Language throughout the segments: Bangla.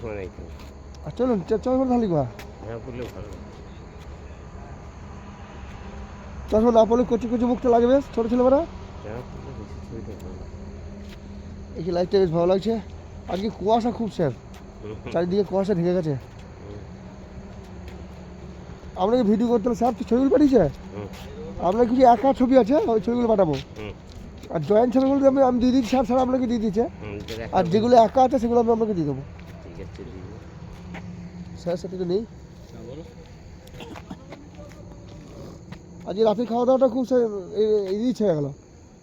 তো আর চলুন চল করে ঢালি গা হ্যাঁ ভালো চশমা না পড়লে কচি কচি মুখটা লাগে বেশ ছোটো ছেলেমেয়েরা হ্যাঁ এই যে লাইটটা বেশ ভালো লাগছে। আজকে কুয়াশা খুব স্যার। চারিদিকে কুয়াশা ঢেকে গেছে। আপনাকে ভিডিও করতে হলে স্যার ছবিগুলো পাঠিয়েছে? আপনার কিছু একা ছবি আছে? ওই ছবিগুলো পাঠাবো। আর জয়েন্ট ছবিগুলো আমি আমি দিয়ে দিচ্ছি স্যার স্যার আপনাকে দিয়ে দিচ্ছে আর যেগুলো একা আছে সেগুলো আমি আপনাকে দিয়ে দেবো। ঠিক দিব। স্যার সেটা তো নেই। আজকে রাতের খাওয়া দাওয়াটা খুব ইচ্ছে হয়ে গেলো।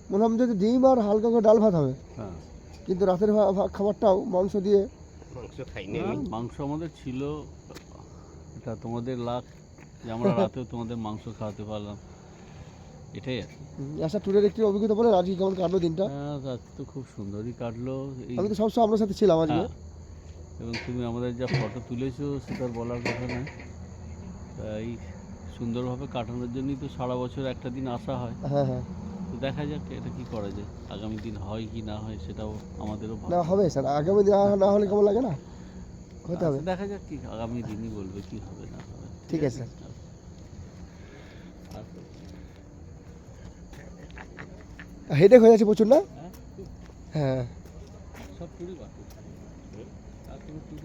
মনে হয় যদি ডিম আর হালকা করে ডাল ভাত হবে। হ্যাঁ। কিন্তু রাতের খাবারটাও মাংস দিয়ে মাংস খাইনি মাংস আমাদের ছিল। এটা তোমাদের লাখ যে আমরা রাতেও তোমাদের মাংস খাওয়াতে পারলাম। এটাই আর আচ্ছা ট্যুরের একটি অভিজ্ঞতা বলেন আজকে কেমন কাটলো দিনটা? হ্যাঁ রাত তো খুব সুন্দরই কাটলো। এই আমি তো সবসময় আপনার সাথে ছিলাম আজকে। হ্যাঁ এবং তুমি আমাদের যা ফটো তুলেছো সেটা বলার কথা নয়। তাই সুন্দরভাবে কাটানোর জন্যই তো সারা বছর একটা দিন আসা হয়। হ্যাঁ হ্যাঁ। তো দেখা যাক এটা কি করা যায়। আগামী দিন হয় কি না হয় সেটাও আমাদেরও না হবে। স্যার। আগামী দিন না হলে কেমন লাগে না? হতে হবে। আচ্ছা, দেখা যাক কি আগামী দিনই বলবে কি হবে না হবে। ঠিক আছে। হেডেক হয়ে যাচ্ছে প্রচুর না? হ্যাঁ, হ্যাঁ। সব টুরি বাকি। ating TV.